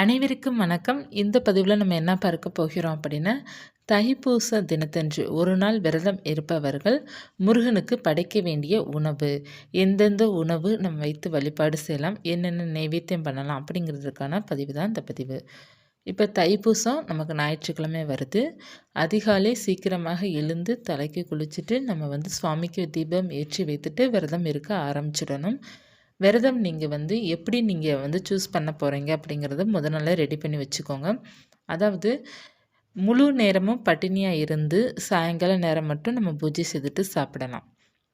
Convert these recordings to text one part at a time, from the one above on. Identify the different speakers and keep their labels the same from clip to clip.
Speaker 1: அனைவருக்கும் வணக்கம். இந்த பதிவில் நம்ம என்ன பார்க்க போகிறோம் அப்படின்னா தைப்பூச தினத்தன்று ஒரு நாள் விரதம் இருப்பவர்கள் முருகனுக்கு படைக்க வேண்டிய உணவு. எந்தெந்த உணவு நம்ம வைத்து வழிபாடு செய்யலாம் என்னென்ன நைவேத்தியம் பண்ணலாம் அப்படிங்கிறதுக்கான பதிவு தான் இந்த பதிவு. இப்போ தைப்பூசம் நமக்கு ஞாயிற்றுக்கிழமை வருது. அதிகாலை சீக்கிரமாக எழுந்து தலைக்கு குளிச்சுட்டு நம்ம வந்து சுவாமிக்கு தீபம் ஏற்றி வைத்துட்டு விரதம் இருக்க ஆரம்பிச்சிடணும். விரதம் நீங்கள் வந்து எப்படி நீங்கள் வந்து சூஸ் பண்ண போகிறீங்க அப்படிங்கிறத முத நாளே ரெடி பண்ணி வச்சுக்கோங்க. அதாவது முழு நேரமும் பட்டினியாக இருந்து சாயங்கால நேரம் மட்டும் நம்ம பூஜை செய்துட்டு சாப்பிடலாம்.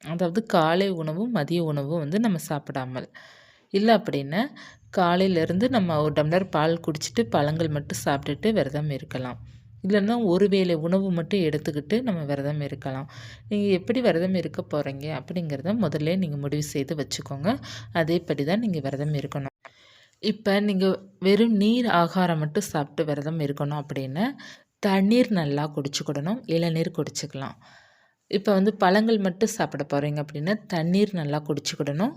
Speaker 1: அதாவது காலை உணவும் மதிய உணவும் வந்து நம்ம சாப்பிடாமல். இல்லை அப்படின்னா காலையிலேருந்து நம்ம ஒரு டம்ளர் பால் குடிச்சிட்டு பழங்கள் மட்டும் சாப்பிட்டுட்டு விரதம் இருக்கலாம். இல்லைன்னா ஒரு வேளை உணவு மட்டும் எடுத்துக்கிட்டு நம்ம விரதம் இருக்கலாம். நீங்கள் எப்படி விரதம் இருக்க போகிறீங்க அப்படிங்கிறத முதல்ல நீங்கள் முடிவு செய்து வச்சுக்கோங்க. அதேபடி தான் நீங்கள் விரதம் இருக்கணும். இப்போ நீங்கள் வெறும் நீர் ஆகாரம் மட்டும் சாப்பிட்டு விரதம் இருக்கணும் அப்படின்னா தண்ணீர் நல்லா குடிச்சுக்கிடணும் இளநீர் குடிச்சிக்கலாம். இப்போ வந்து பழங்கள் மட்டும் சாப்பிட போகிறீங்க அப்படின்னா தண்ணீர் நல்லா குடிச்சுக்கிடணும்.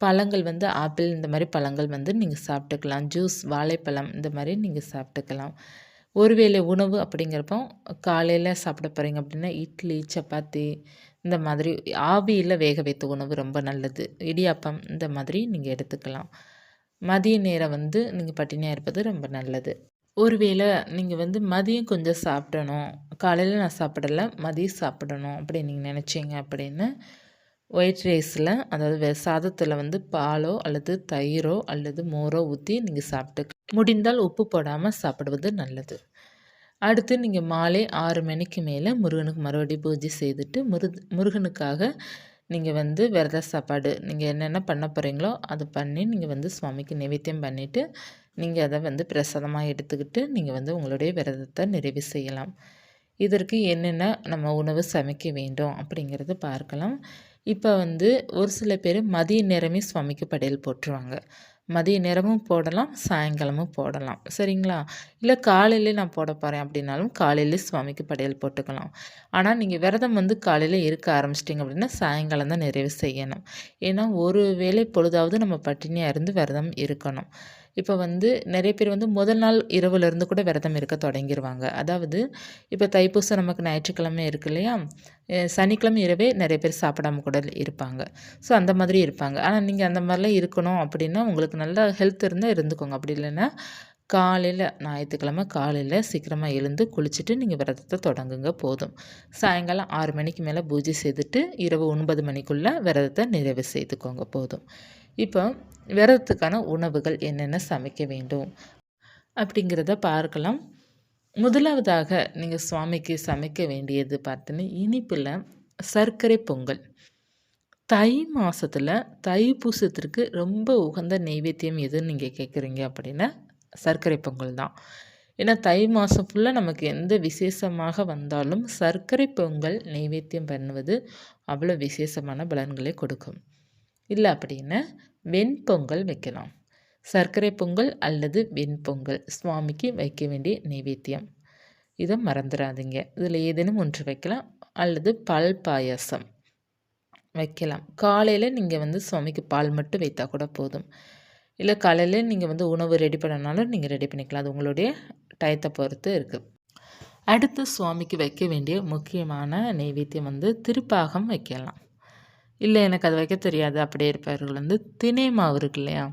Speaker 1: பழங்கள் வந்து ஆப்பிள் இந்த மாதிரி பழங்கள் வந்து நீங்கள் சாப்பிட்டுக்கலாம். ஜூஸ் வாழைப்பழம் இந்த மாதிரி நீங்கள் சாப்பிட்டுக்கலாம். ஒருவேளை உணவு அப்படிங்கிறப்போ காலையில் சாப்பிட போகிறீங்க அப்படின்னா இட்லி சப்பாத்தி இந்த மாதிரி ஆவியில் வேக வைத்த உணவு ரொம்ப நல்லது. இடியாப்பம் இந்த மாதிரி நீங்கள் எடுத்துக்கலாம். மதிய நேரம் வந்து நீங்கள் பட்டினியாக இருப்பது ரொம்ப நல்லது. ஒருவேளை நீங்கள் வந்து மதியம் கொஞ்சம் சாப்பிடணும். காலையில் நான் சாப்பிடலை மதியம் சாப்பிடணும் அப்படின்னு நீங்கள் நினச்சிங்க அப்படின்னு ஒயிட் ரைஸில் அதாவது சாதத்தில் வந்து பாலோ அல்லது தயிரோ அல்லது மோரோ ஊற்றி நீங்கள் சாப்பிட்டு முடிந்தால் உப்பு போடாமல் சாப்பிடுவது நல்லது. அடுத்து நீங்கள் மாலை ஆறு மணிக்கு மேலே முருகனுக்கு மறுபடியும் பூஜை செய்துட்டு முரு முருகனுக்காக நீங்கள் வந்து விரத சாப்பாடு நீங்கள் என்னென்ன பண்ண போகிறீங்களோ அதை பண்ணி நீங்கள் வந்து சுவாமிக்கு நைவேத்தியம் பண்ணிவிட்டு நீங்கள் அதை வந்து பிரசாதமாக எடுத்துக்கிட்டு நீங்கள் வந்து உங்களுடைய விரதத்தை நிறைவு செய்யலாம். இதற்கு என்னென்ன நம்ம உணவு சமைக்க வேண்டும் அப்படிங்கிறத பார்க்கலாம். இப்போ வந்து ஒரு சில பேர் மதிய நேரமே சுவாமிக்கு படையல் போட்டுருவாங்க. மதிய நேரமும் போடலாம் சாயங்காலமும் போடலாம். சரிங்களா? இல்லை காலையிலே நான் போட போகிறேன் அப்படின்னாலும் காலையிலே சுவாமிக்கு படையல் போட்டுக்கலாம். ஆனால் நீங்கள் விரதம் வந்து காலையில் இருக்க ஆரம்பிச்சிட்டிங்க அப்படின்னா சாயங்காலம் தான் நிறைவு செய்யணும். ஏன்னா ஒரு வேளை பொழுதாவது நம்ம பட்டினியாக இருந்து விரதம் இருக்கணும். இப்போ வந்து நிறைய பேர் வந்து முதல் நாள் இரவுலேருந்து கூட விரதம் இருக்க தொடங்கிடுவாங்க அதாவது இப்போ தைப்பூசம் நமக்கு ஞாயிற்றுக்கிழமை இருக்கு இல்லையா? சனிக்கிழமை இரவே நிறைய பேர் சாப்பிடாம கூட இருப்பாங்க. ஸோ அந்த மாதிரி இருப்பாங்க. ஆனால் நீங்கள் அந்த மாதிரிலாம் இருக்கணும் அப்படின்னா உங்களுக்கு நல்லா ஹெல்த் இருந்தால் இருந்துக்கோங்க. அப்படி இல்லைன்னா காலையில் ஞாயிற்றுக்கிழமை காலையில் சீக்கிரமாக எழுந்து குளிச்சுட்டு நீங்கள் விரதத்தை தொடங்குங்க போதும். சாயங்காலம் ஆறு மணிக்கு மேலே பூஜை செய்துட்டு இரவு ஒன்பது மணிக்குள்ளே விரதத்தை நிறைவு செய்துக்கோங்க போதும். இப்போ விரதத்துக்கான உணவுகள் என்னென்ன சமைக்க வேண்டும்? அப்படிங்கிறத பார்க்கலாம். முதலாவதாக நீங்கள் சுவாமிக்கு சமைக்க வேண்டியது பார்த்தீங்கன்னா இனிப்பில் சர்க்கரை பொங்கல். தை மாதத்தில் தை பூசத்திற்கு ரொம்ப உகந்த நெய்வேத்தியம் எதுன்னு நீங்கள் கேட்குறீங்க அப்படின்னா சர்க்கரை பொங்கல் தான். ஏன்னா தை மாதம் ஃபுல்லாக நமக்கு எந்த விசேஷமாக வந்தாலும் சர்க்கரை பொங்கல் நைவேத்தியம் பண்ணுவது அவ்வளோ விசேஷமான பலன்களை கொடுக்கும். இல்லை அப்படின்னா வெண்பொங்கல் வைக்கலாம். சர்க்கரை பொங்கல் அல்லது வெண்பொங்கல் சுவாமிக்கு வைக்க வேண்டிய நைவேத்தியம். இதை மறந்துடாதீங்க இதில் ஏதேனும் ஒன்று வைக்கலாம். அல்லது பால் பாயாசம் வைக்கலாம். காலையில் நீங்கள் வந்து சுவாமிக்கு பால் மட்டும் வைத்தா கூட போதும். இல்லை காலையில் நீங்கள் வந்து உணவு ரெடி பண்ணனாலும் நீங்கள் ரெடி பண்ணிக்கலாம். அது உங்களுடைய டயத்தை பொறுத்து இருக்குது அடுத்து சுவாமிக்கு வைக்க வேண்டிய முக்கியமான நைவேத்தியம் வந்து திருப்பாகம் வைக்கலாம். இல்லை எனக்கு அது வைக்க தெரியாது. அப்படியே இருப்பவர்கள் வந்து தினை மாவு இருக்கு இல்லையா?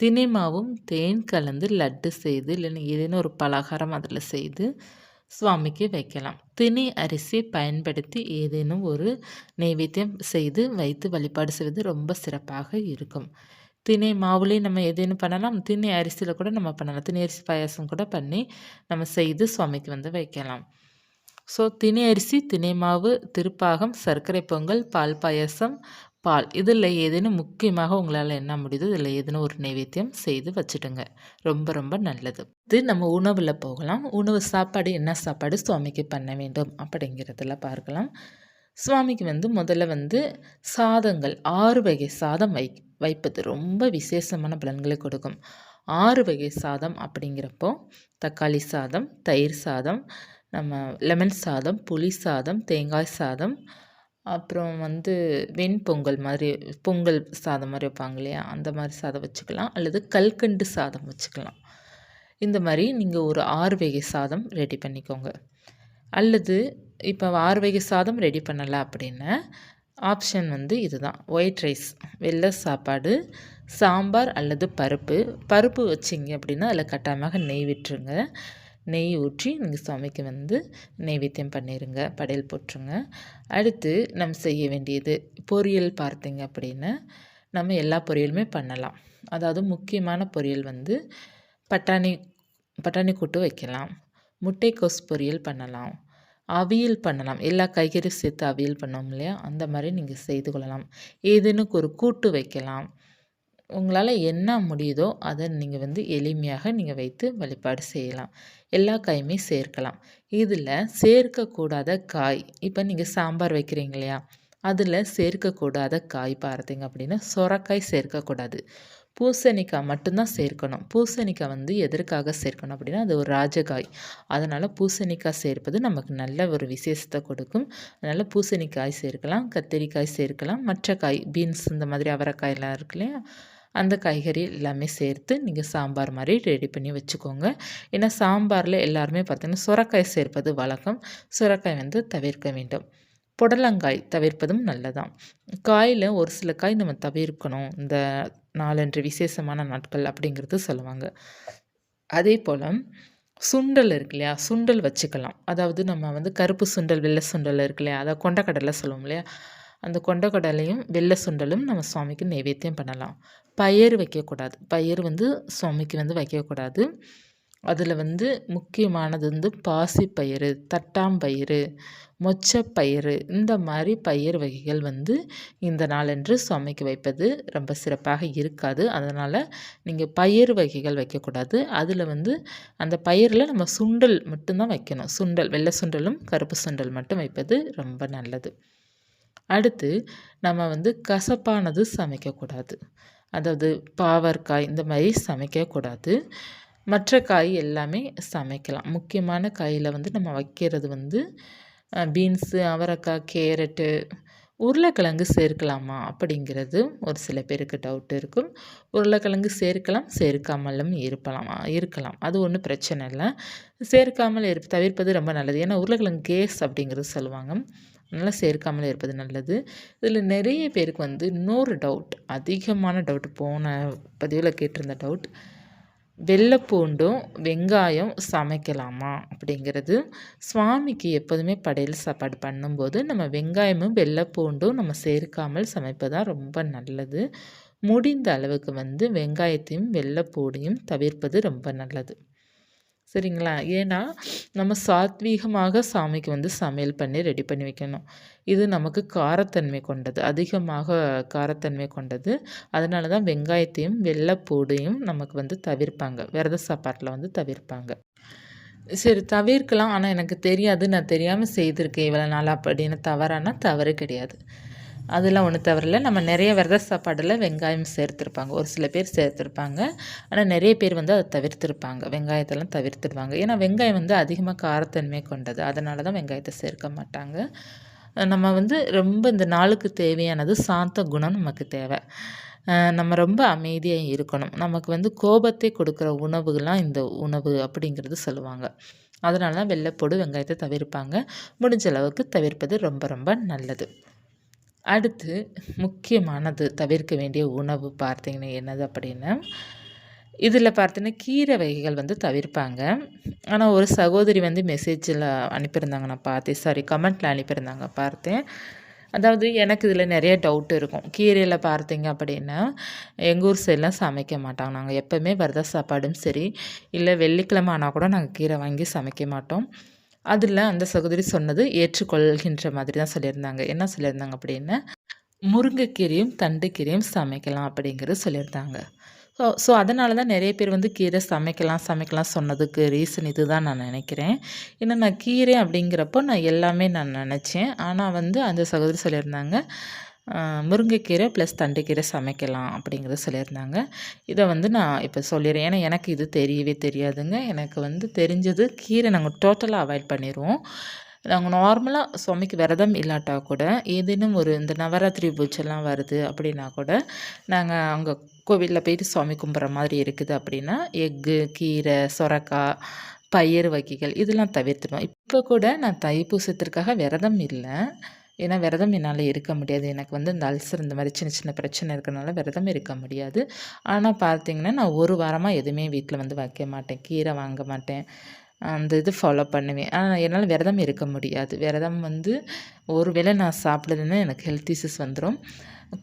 Speaker 1: தினை மாவும் தேன் கலந்து லட்டு செய்து இல்லைன்னா ஏதேனும் ஒரு பலகாரம் அதில் செய்து சுவாமிக்கு வைக்கலாம். தினை அரிசி பயன்படுத்தி ஏதேனும் ஒரு நைவேத்தியம் செய்து வைத்து வழிபாடு செய்வது ரொம்ப சிறப்பாக இருக்கும். தினை மாவுலேயும் நம்ம எதேனும் பண்ணலாம். தினை அரிசியில் கூட நம்ம பண்ணலாம். தினை அரிசி பாயாசம் கூட பண்ணி நம்ம செய்து சுவாமிக்கு வந்து வைக்கலாம். ஸோ தினை அரிசி தினை மாவு திருப்பாகம் சர்க்கரை பொங்கல் பால் பாயசம் பால். இதில் ஏதேனும் முக்கியமாக உங்களால் என்ன முடியுது இதில் ஏதேனும் ஒரு நைவேத்தியம் செய்து வச்சுடுங்க. ரொம்ப ரொம்ப நல்லது. இது நம்ம உணவில் போகலாம். உணவு சாப்பாடு என்ன சாப்பாடு சுவாமிக்கு பண்ண வேண்டும் அப்படிங்கிறதுல பார்க்கலாம். சுவாமிக்கு வந்து முதல்ல வந்து சாதங்கள் ஆறு வகை சாதம் வை வைப்பது ரொம்ப விசேஷமான பலன்களை கொடுக்கும். ஆறு வகை சாதம் அப்படிங்கிறப்போ தக்காளி சாதம் தயிர் சாதம் நம்ம லெமன் சாதம் புளி சாதம் தேங்காய் சாதம் அப்புறம் வந்து வெண்பொங்கல் மாதிரி பொங்கல் சாதம் மாதிரி வைப்பாங்க இல்லையா? அந்த மாதிரி சாதம் வச்சுக்கலாம். அல்லது கல்கண்டு சாதம் வச்சுக்கலாம். இந்த மாதிரி நீங்கள் ஒரு ஆறு வகை சாதம் ரெடி பண்ணிக்கோங்க. அல்லது இப்போ ஆறு வகை சாதம் ரெடி பண்ணலை அப்படின்னா ஆப்ஷன் வந்து இதுதான். ஒயிட் ரைஸ் வெள்ளை சாப்பாடு சாம்பார் அல்லது பருப்பு. பருப்பு வச்சிங்க அப்படின்னா அதில் கட்டாயமாக நெய் விட்டுருங்க. நெய் ஊற்றி நீங்கள் சுவாமிக்கு வந்து நெய்வேத்தியம் பண்ணிடுங்க படையல் போட்டுருங்க. அடுத்து நம்ம செய்ய வேண்டியது பொரியல் பார்த்தீங்க அப்படின்னா நம்ம எல்லா பொரியலுமே பண்ணலாம். அதாவது முக்கியமான பொரியல் வந்து பட்டாணி பட்டாணி கூட்டு வைக்கலாம். முட்டைக்கோஸ் பொரியல் பண்ணலாம். அவியல் பண்ணலாம். எல்லா காய்கறியும் சேர்த்து அவியல் பண்ணோம் இல்லையா? அந்த மாதிரி நீங்கள் செய்து கொள்ளலாம். ஏதேனுக்கு ஒரு கூட்டு வைக்கலாம். உங்களால் என்ன முடியுதோ அதை நீங்கள் வந்து எளிமையாக நீங்கள் வைத்து வழிபாடு செய்யலாம். எல்லா காயுமே சேர்க்கலாம். இதில் சேர்க்கக்கூடாத காய் இப்போ நீங்கள் சாம்பார் வைக்கிறீங்க இல்லையா? அதில் சேர்க்கக்கூடாத காய் பார்த்தீங்க அப்படின்னா சொரக்காய் சேர்க்கக்கூடாது. பூசணிக்காய் மட்டும்தான் சேர்க்கணும். பூசணிக்காய் வந்து எதற்காக சேர்க்கணும் அப்படின்னா அது ஒரு ராஜகாய். அதனால் பூசணிக்காய் சேர்ப்பது நமக்கு நல்ல ஒரு விசேஷத்தை கொடுக்கும். அதனால் பூசணிக்காய் சேர்க்கலாம் கத்திரிக்காய் சேர்க்கலாம் மற்ற காய் பீன்ஸ் இந்த மாதிரி அவரைக்காயெல்லாம் இருக்கு இல்லையா? அந்த காய்கறி எல்லாமே சேர்த்து நீங்கள் சாம்பார் மாதிரி ரெடி பண்ணி வச்சுக்கோங்க. ஏன்னா சாம்பாரில் எல்லாருமே பார்த்திங்கன்னா சுரக்காய் சேர்ப்பது வழக்கம். சுரக்காய் வந்து தவிர்க்க வேண்டும். புடலங்காய் தவிர்ப்பதும் நல்லதான் காயில் ஒரு சில காய் நம்ம தவிர்க்கணும். இந்த நாலன்று விசேஷமான நாட்கள் அப்படிங்கிறது சொல்லுவாங்க. அதே போல் சுண்டல் இருக்கு இல்லையா? சுண்டல் வச்சுக்கலாம். அதாவது நம்ம வந்து கருப்பு சுண்டல் வெள்ளை சுண்டல் இருக்கு இல்லையா? அதை கொண்டக்கடலை சொல்லுவோம் இல்லையா? அந்த கொண்டக்கடலையும் வெள்ளை சுண்டலும் நம்ம சுவாமிக்கு நைவேத்தியம் பண்ணலாம். பயிர் வைக்கக்கூடாது. பயிர் வந்து சுவாமிக்கு வந்து வைக்கக்கூடாது. அதில் வந்து முக்கியமானது வந்து பாசிப்பயிறு தட்டாம்பயிறு மொச்சப்பயிறு இந்த மாதிரி பயிர் வகைகள் வந்து இந்த நாளன்று சுவாமிக்கு வைப்பது ரொம்ப சிறப்பாக இருக்காது. அதனால் நீங்கள் பயிர் வகைகள் வைக்கக்கூடாது. அதில் வந்து அந்த பயிரில் நம்ம சுண்டல் மட்டும்தான் வைக்கணும். சுண்டல் வெள்ளை சுண்டலும் கருப்பு சுண்டல் மட்டும் வைப்பது ரொம்ப நல்லது. அடுத்து நம்ம வந்து கசப்பானது சமைக்கக்கூடாது. அதாவது பாவற்காய் இந்த மாதிரி சமைக்கக்கூடாது. மற்ற காய் எல்லாமே சமைக்கலாம். முக்கியமான காயில் வந்து நம்ம வைக்கிறது வந்து பீன்ஸு அவரைக்காய் கேரட்டு உருளைக்கிழங்கு சேர்க்கலாமா அப்படிங்கிறது ஒரு சில பேருக்கு டவுட் இருக்கும். உருளைக்கிழங்கு சேர்க்கலாம் சேர்க்காமலும் இருப்பலாம் இருக்கலாம். அது ஒன்றும் பிரச்சனை இல்லை. சேர்க்காமல் இருப்ப தவிர்ப்பது ரொம்ப நல்லது. ஏன்னா உருளைக்கிழங்கு கேஸ் அப்படிங்கிறது சொல்லுவாங்க. அதனால் சேர்க்காமல் இருப்பது நல்லது. இதில் நிறைய பேருக்கு வந்து இன்னொரு டவுட் அதிகமான டவுட் போன பதிவில் கேட்டிருந்த டவுட் வெள்ளைப்பூண்டும் வெங்காயம் சமைக்கலாமா அப்படிங்கிறது. சுவாமிக்கு எப்போதுமே படையல் சாப்பாடு பண்ணும்போது நம்ம வெங்காயமும் வெள்ளைப்பூண்டும் நம்ம சேர்க்காமல் சமைப்பதான் ரொம்ப நல்லது. முடிந்த அளவுக்கு வந்து வெங்காயத்தையும் வெள்ளைப்பூடையும் தவிர்ப்பது ரொம்ப நல்லது. சரிங்களா? ஏன்னா நம்ம சாத்வீகமாக சாமிக்கு வந்து சமையல் பண்ணி ரெடி பண்ணி வைக்கணும். இது நமக்கு காரத்தன்மை கொண்டது. அதிகமாக காரத்தன்மை கொண்டது. அதனால தான் வெங்காயத்தையும் வெள்ளைப்பூடையும் நமக்கு வந்து தவிர்ப்பாங்க. விரத சாப்பாட்டில் வந்து தவிர்ப்பாங்க. சரி தவிர்க்கலாம். ஆனால் எனக்கு தெரியாது. நான் தெரியாமல் செய்திருக்கேன். இவ்வளோ நாள் அப்படின்னு தவறானா தவறு கிடையாது. அதெல்லாம் ஒன்றும் தவறில்ல. நம்ம நிறைய விரத சாப்பாடில் வெங்காயம் சேர்த்துருப்பாங்க. ஒரு சில பேர் சேர்த்துருப்பாங்க. ஆனால் நிறைய பேர் வந்து அதை தவிர்த்துருப்பாங்க. வெங்காயத்தெல்லாம் தவிர்த்துடுவாங்க ஏன்னா வெங்காயம் வந்து அதிகமாக காரத்தன்மை கொண்டது. அதனால தான் வெங்காயத்தை சேர்க்க மாட்டாங்க. நம்ம வந்து ரொம்ப இந்த நாளுக்கு தேவையானது சாந்த குணம் நமக்கு தேவை. நம்ம ரொம்ப அமைதியாக இருக்கணும். நமக்கு வந்து கோபத்தை கொடுக்குற உணவுகள்லாம் இந்த உணவு அப்படிங்கிறது சொல்லுவாங்க. அதனால தான் வெள்ளைப்பொடு வெங்காயத்தை தவிர்ப்பாங்க. முடிஞ்ச அளவுக்கு தவிர்ப்பது ரொம்ப ரொம்ப நல்லது. அடுத்து முக்கியமானது தவிர்க்க வேண்டிய உணவு பார்த்தீங்கன்னா என்னது அப்படின்னா இதில் பார்த்தீங்கன்னா கீரை வகைகள் வந்து தவிர்ப்பாங்க. ஆனால் ஒரு சகோதரி வந்து மெசேஜில் அனுப்பியிருந்தாங்க நான் பார்த்தேன். சாரி கமெண்ட்டில் அனுப்பியிருந்தாங்க பார்த்தேன். அதாவது எனக்கு இதில் நிறைய டவுட் இருக்கும். கீரையில் பார்த்தீங்க அப்படின்னா எங்கள் ஊர் சைடெலாம் சமைக்க மாட்டாங்க. நாங்கள் எப்போவுமே வரதா சாப்பாடும் சரி இல்லை வெள்ளிக்கிழமை ஆனால் கூட நாங்கள் கீரை வாங்கி சமைக்க மாட்டோம். அதில் அந்த சகோதரி சொன்னது ஏற்றுக்கொள்கின்ற மாதிரி தான் சொல்லியிருந்தாங்க. என்ன சொல்லியிருந்தாங்க அப்படின்னா முருங்கைக்கீரையும் தண்டுக்கீரையும் சமைக்கலாம் அப்படிங்கிறது சொல்லியிருந்தாங்க. ஸோ ஸோ அதனால தான் நிறைய பேர் வந்து கீரை சமைக்கலாம் சமைக்கலாம் சொன்னதுக்கு ரீசன் இது தான் நான் நினைக்கிறேன். ஏன்னா நான் கீரை அப்படிங்கிறப்போ நான் எல்லாமே நான் நினச்சேன். ஆனால் வந்து அந்த சகோதரி சொல்லியிருந்தாங்க முருங்கைக்கீரை ப்ளஸ் தண்டுக்கீரை சமைக்கலாம் அப்படிங்கிறத சொல்லியிருந்தாங்க. இதை வந்து நான் இப்போ சொல்லிடுறேன் ஏன்னா எனக்கு இது தெரியவே தெரியாதுங்க. எனக்கு வந்து தெரிஞ்சது கீரை நாங்கள் டோட்டலாக அவாய்ட் பண்ணிடுவோம் நாங்கள் நார்மலாக சுவாமிக்கு விரதம் இல்லாட்டா கூட ஏதேனும் ஒரு இந்த நவராத்திரி பூஜைலாம் வருது அப்படின்னா கூட நாங்கள் அங்கே கோவிலில் போயிட்டு சாமி கும்பிட்ற மாதிரி இருக்குது அப்படின்னா எக்கு கீரை சொரக்காய் பயிறு வகைகள் இதெல்லாம் தவிர்த்துடுவோம். இப்போ கூட நான் தைப்பூசத்திற்காக விரதம் இல்லை. ஏன்னா விரதம் என்னால் இருக்க முடியாது. எனக்கு வந்து இந்த அல்சர் இந்த மாதிரி சின்ன சின்ன பிரச்சனை இருக்கிறனால விரதம் இருக்க முடியாது. ஆனால் பார்த்தீங்கன்னா நான் ஒரு வாரமாக எதுவுமே வீட்டில் வந்து வைக்க மாட்டேன். கீரை வாங்க மாட்டேன். அந்த இது ஃபாலோ பண்ணுவேன். ஆனால் என்னால் விரதம் இருக்க முடியாது. விரதம் வந்து ஒரு வேளை நான் சாப்பிடுதுன்னா எனக்கு ஹெல்த் இஷ்யூஸ் வந்துடும்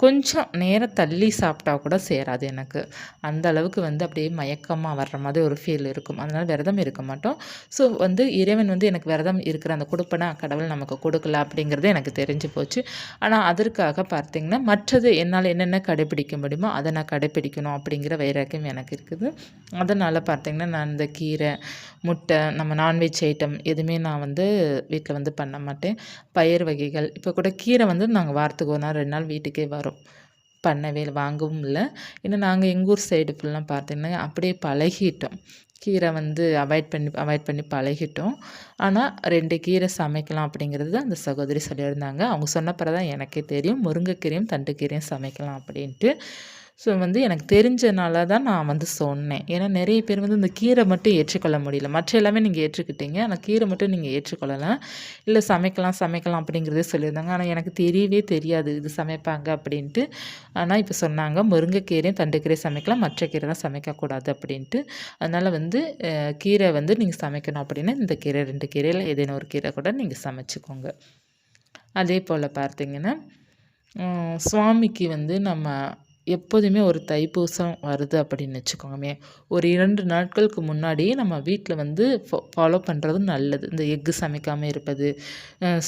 Speaker 1: கொஞ்சம் நேரம் தள்ளி சாப்பிட்டா கூட சேராது எனக்கு. அந்த அளவுக்கு வந்து அப்படியே மயக்கமாக வர்ற மாதிரி ஒரு ஃபீல் இருக்கும். அதனால் விரதம் இருக்க மாட்டோம். ஸோ வந்து இறைவன் வந்து எனக்கு விரதம் இருக்கிற அந்த கொடுப்பனா கடவுள் நமக்கு கொடுக்கல அப்படிங்கிறது எனக்கு தெரிஞ்சு போச்சு. ஆனால் அதற்காக பார்த்திங்கன்னா மற்றது என்னால் என்னென்ன கடைப்பிடிக்க முடியுமோ அதை நான் கடைப்பிடிக்கணும் அப்படிங்கிற வைராக்கியம் எனக்கு இருக்குது. அதனால் பார்த்திங்கன்னா நான் இந்த கீரை முட்டை நம்ம நான்வெஜ் ஐட்டம் எதுவுமே நான் வந்து வீட்டில் வந்து பண்ண மாட்டேன். பயிர் வகைகள் இப்போ கூட கீரை வந்து நாங்கள் வாரத்துக்கு ஒரு நாள் ரெண்டு நாள் வீட்டுக்கே வரும். பண்ணவே வாங்கவும் இல்லை. ஏன்னா நாங்கள் எங்கள் ஊர் சைடு ஃபுல்லாக பார்த்திங்கன்னா அப்படியே பழகிட்டோம். கீரை வந்து அவாய்ட் பண்ணி அவாய்ட் பண்ணி பழகிட்டோம். ஆனால் ரெண்டு கீரை சமைக்கலாம் அப்படிங்கிறது தான் அந்த சகோதரி சொல்லியிருந்தாங்க. அவங்க சொன்னப்பறம் தான் எனக்கே தெரியும். முருங்கைக்கீரையும் தண்டுக்கீரையும் சமைக்கலாம் அப்படின்ட்டு. ஸோ வந்து எனக்கு தெரிஞ்சனால தான் நான் வந்து சொன்னேன். ஏன்னா நிறைய பேர் வந்து இந்த கீரை மட்டும் ஏற்றுக்கொள்ள முடியல. மற்ற எல்லாமே நீங்கள் ஏற்றுக்கிட்டீங்க. ஆனால் கீரை மட்டும் நீங்கள் ஏற்றுக்கொள்ளலாம் இல்லை சமைக்கலாம் சமைக்கலாம் அப்படிங்கிறதே சொல்லியிருந்தாங்க. ஆனால் எனக்கு தெரியவே தெரியாது இது சமைப்பாங்க அப்படின்ட்டு. ஆனால் இப்போ சொன்னாங்க முருங்கைக்கீரையும் தண்டுக்கீரையும் சமைக்கலாம். மற்ற கீரை தான் சமைக்கக்கூடாது அப்படின்ட்டு. அதனால் வந்து கீரை வந்து நீங்கள் சமைக்கணும் அப்படின்னா இந்த கீரை ரெண்டு கீரையில் ஏதேனும் ஒரு கீரை கூட நீங்கள் சமைச்சிக்கோங்க. அதே போல் பார்த்தீங்கன்னா சுவாமிக்கு வந்து நம்ம எப்போதுமே ஒரு தைப்பூசம் வருது அப்படின்னு வச்சுக்கோங்கமே ஒரு இரண்டு நாட்களுக்கு முன்னாடியே நம்ம வீட்டில் வந்து ஃபாலோ பண்ணுறது நல்லது. இந்த எக்கு சமைக்காமல் இருப்பது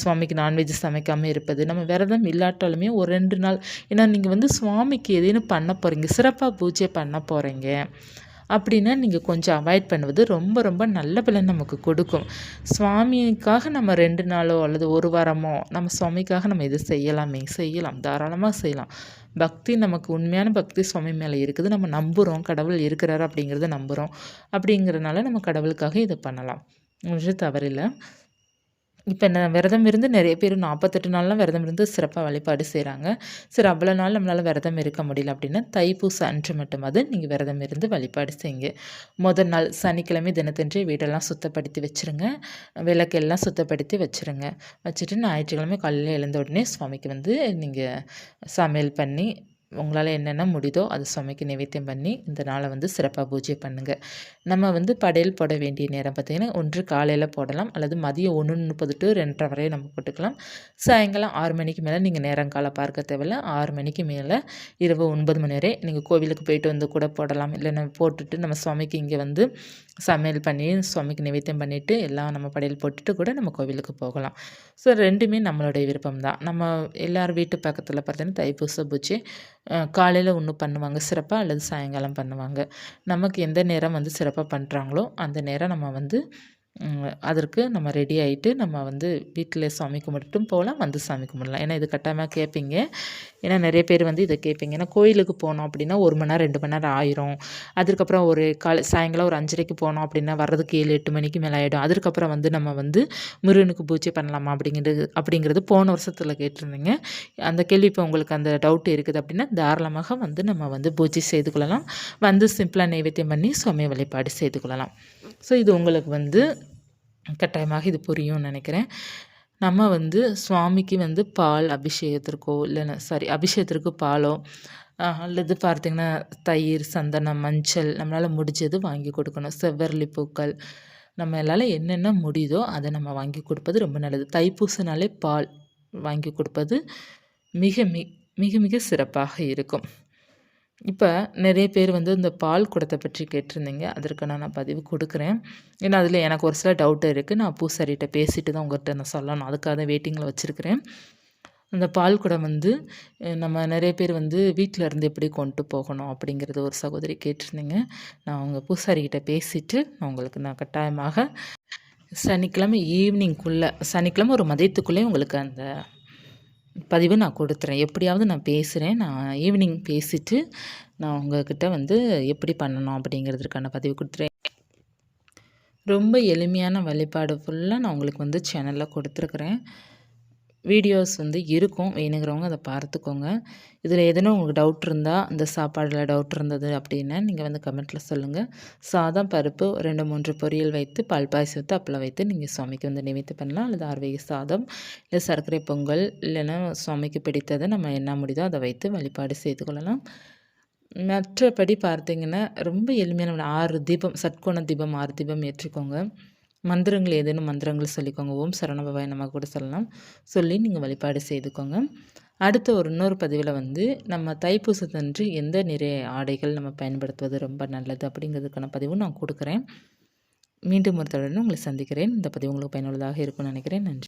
Speaker 1: சுவாமிக்கு நான்வெஜ் சமைக்காமல் இருப்பது நம்ம விரதம் இல்லாட்டாலுமே ஒரு ரெண்டு நாள். ஏன்னா நீங்கள் வந்து சுவாமிக்கு எதுன்னு பண்ண போகிறீங்க சிறப்பாக பூஜை பண்ண போகிறீங்க அப்படின்னா நீங்கள் கொஞ்சம் அவாய்ட் பண்ணுவது ரொம்ப ரொம்ப நல்ல பலன் நமக்கு கொடுக்கும். சுவாமிக்காக நம்ம ரெண்டு நாளோ அல்லது ஒரு வாரமோ நம்ம சுவாமிக்காக நம்ம எது செய்யலாமே செய்யலாம் தாராளமாக செய்யலாம். பக்தி நமக்கு உண்மையான பக்தி சுவாமி மேலே இருக்குது. நம்ம நம்புகிறோம் கடவுள் இருக்கிறார் அப்படிங்கிறத நம்புகிறோம் அப்படிங்கிறனால நம்ம கடவுளுக்காக இதை பண்ணலாம். ஒன்றும் தவறில்லை. இப்போ நான் விரதம் இருந்து நிறைய பேர் நாற்பத்தெட்டு நாள்லாம் விரதம் இருந்து சிறப்பாக வழிபாடு செய்கிறாங்க சரி அவ்வளோ நாள் நம்மளால் விரதம் இருக்க முடியல அப்படின்னா தைப்பூசம் அன்று மட்டுமாவது நீங்கள் விரதம் இருந்து வழிபாடு செய்யுங்க. முதல் நாள் சனிக்கிழமை தினத்தன்றே வீடெல்லாம் சுத்தப்படுத்தி வச்சுருங்க. விளக்கெல்லாம் சுத்தப்படுத்தி வச்சுருங்க. வச்சுட்டு ஞாயிற்றுக்கிழமை காலையில் எழுந்த உடனே சுவாமிக்கு வந்து நீங்கள் சமையல் பண்ணி உங்களால் என்னென்ன முடியுதோ அதை சுமைக்கு நிவேத்தியம் பண்ணி இந்த நாளை வந்து சிறப்பாக பூஜை பண்ணுங்கள் நம்ம வந்து படையல் போட வேண்டிய நேரம் பார்த்திங்கன்னா ஒன்று காலையில் போடலாம். அல்லது மதியம் ஒன்று முப்பது டு ரெண்டரை வரையும் நம்ம போட்டுக்கலாம். சாயங்காலம் ஆறு மணிக்கு மேலே நீங்கள் நேரம் காலை பார்க்க தேவையில்ல. ஆறு மணிக்கு மேலே இரவு ஒன்பது மணி வரை நீங்கள் கோவிலுக்கு போயிட்டு வந்து கூட போடலாம். இல்லை நம்ம போட்டுட்டு நம்ம சுவாமிக்கு இங்கே வந்து சமையல் பண்ணி சுவாமிக்கு நிவேத்தியம் பண்ணிவிட்டு எல்லாம் நம்ம படையல் போட்டுட்டு கூட நம்ம கோவிலுக்கு போகலாம். ஸோ ரெண்டுமே நம்மளுடைய விருப்பம் தான் நம்ம எல்லார் வீட்டு பக்கத்தில் பார்த்தீங்கன்னா தைப்பூச பூஜை காலையில் ஒன்று பண்ணுவாங்க சிறப்பாக அல்லது சாயங்காலம் பண்ணுவாங்க. நமக்கு எந்த நேரம் வந்து சிறப்பாக பண்ணுறாங்களோ அந்த நேரம் நம்ம வந்து அதற்கு நம்ம ரெடி ஆகிட்டு நம்ம வந்து வீட்டில் சாமி கும்பிட்டுட்டும் போகலாம் வந்து சாமி கும்பிடலாம். ஏன்னா இது கட்டாயமாக கேட்பீங்க ஏன்னா நிறைய பேர் வந்து இதை கேட்பீங்க ஏன்னா கோயிலுக்கு போனோம் அப்படின்னா ஒரு மணி நேரம் ரெண்டு மணி நேரம் ஆயிரும். அதுக்கப்புறம் ஒரு காலை சாயங்காலம் ஒரு அஞ்சரைக்கு போனோம் அப்படின்னா வர்றதுக்கு ஏழு எட்டு மணிக்கு மேலே ஆகிடும் அதுக்கப்புறம் வந்து நம்ம வந்து முருகனுக்கு பூஜை பண்ணலாமா அப்படிங்கிறது அப்படிங்கிறது போன வருஷத்தில் கேட்டிருந்தீங்க. அந்த கேள்வி இப்போ உங்களுக்கு அந்த டவுட் இருக்குது அப்படின்னா தாராளமாக வந்து நம்ம வந்து பூஜை செய்து கொள்ளலாம். வந்து சிம்பிளாக நைவேத்தியம் பண்ணி சுவாமி வழிபாடு செய்து கொள்ளலாம். ஸோ இது உங்களுக்கு வந்து கட்டாயமாக இது புரியும்னு நினைக்கிறேன். நம்ம வந்து சுவாமிக்கு வந்து பால் அபிஷேகத்திற்கோ இல்லைன்னா சாரி அபிஷேகத்திற்கு பாலோ அல்லது பார்த்திங்கன்னா தயிர் சந்தனம் மஞ்சள் நம்மளால் முடிஞ்சது வாங்கி கொடுக்கணும். செவ்வரளி பூக்கள் நம்ம என்னென்ன முடியுதோ அதை நம்ம வாங்கி கொடுப்பது ரொம்ப நல்லது. தைப்பூசனாலே பால் வாங்கி கொடுப்பது மிக மிக மிக சிறப்பாக இருக்கும். இப்போ நிறைய பேர் வந்து இந்த பால் குடத்தை பற்றி கேட்டிருந்தீங்க. அதற்கு நான் பதிவு கொடுக்குறேன். ஏன்னா அதில் எனக்கு ஒரு சில டவுட்டு இருக்குது நான் பூசாரிகிட்ட பேசிட்டு தான் உங்கள்கிட்ட நான் சொல்லணும். அதுக்காக தான் வெயிட்டிங்கில் வச்சுருக்கிறேன். அந்த பால் குடம் வந்து நம்ம நிறைய பேர் வந்து வீட்டில் இருந்து எப்படி கொண்டு போகணும் அப்படிங்கிறது ஒரு சகோதரி கேட்டிருந்தீங்க. நான் அவங்க பூசாரிக்கிட்ட பேசிவிட்டு நான் உங்களுக்கு நான் கட்டாயமாக சனிக்கிழமை ஈவினிங்குள்ளே சனிக்கிழமை ஒரு மதியத்துக்குள்ளே உங்களுக்கு அந்த பதிவு நான் கொடுத்துறேன். எப்படியாவது நான் பேசுகிறேன் நான் ஈவினிங் பேசிவிட்டு நான் உங்கள்கிட்ட வந்து எப்படி பண்ணணும் அப்படிங்கிறதுக்கான பதிவு கொடுத்துறேன். ரொம்ப எளிமையான வழிபாடு ஃபுல்லாக நான் உங்களுக்கு வந்து சேனலில் கொடுத்துருக்குறேன். வீடியோஸ் வந்து இருக்கும் வேணுங்கிறவங்க அதை பார்த்துக்கோங்க. இதில் எதனா உங்களுக்கு டவுட் இருந்தால் இந்த சாப்பாடில் டவுட் இருந்தது அப்படின்னா நீங்கள் வந்து கமெண்ட்டில் சொல்லுங்கள் சாதம் பருப்பு ரெண்டு மூன்று பொரியல் வைத்து பால் வைத்து அப்பளம் வைத்து நீங்கள் சுவாமிக்கு வந்து நிவேத்து பண்ணலாம். அல்லது ஆர்வகை சாதம் இல்லை சர்க்கரை பொங்கல் இல்லைன்னா சுவாமிக்கு பிடித்ததை நம்ம என்ன முடியுதோ அதை வைத்து வழிபாடு செய்து கொள்ளலாம். மற்றபடி பார்த்தீங்கன்னா ரொம்ப எளிமையான ஆறு தீபம் சட்கோண தீபம் ஆறு தீபம் ஏற்றிக்கோங்க. மந்திரங்கள் ஏதேனும் மந்திரங்கள் சொல்லிக்கோங்க. ஓம் சரணபவாய் நம்ம கூட சொல்லலாம். சொல்லி நீங்கள் வழிபாடு செய்துக்கோங்க. அடுத்த ஒரு இன்னொரு பதிவில் வந்து நம்ம தைப்பூசத்தன்று எந்த நிறைய ஆடைகள் நம்ம பயன்படுத்துவது ரொம்ப நல்லது அப்படிங்கிறதுக்கான பதிவும் நான் கொடுக்குறேன். மீண்டும் ஒரு தொடர்ந்து உங்களை சந்திக்கிறேன். இந்த பதிவு உங்களுக்கு பயனுள்ளதாக இருக்கும்னு நினைக்கிறேன். நன்றி.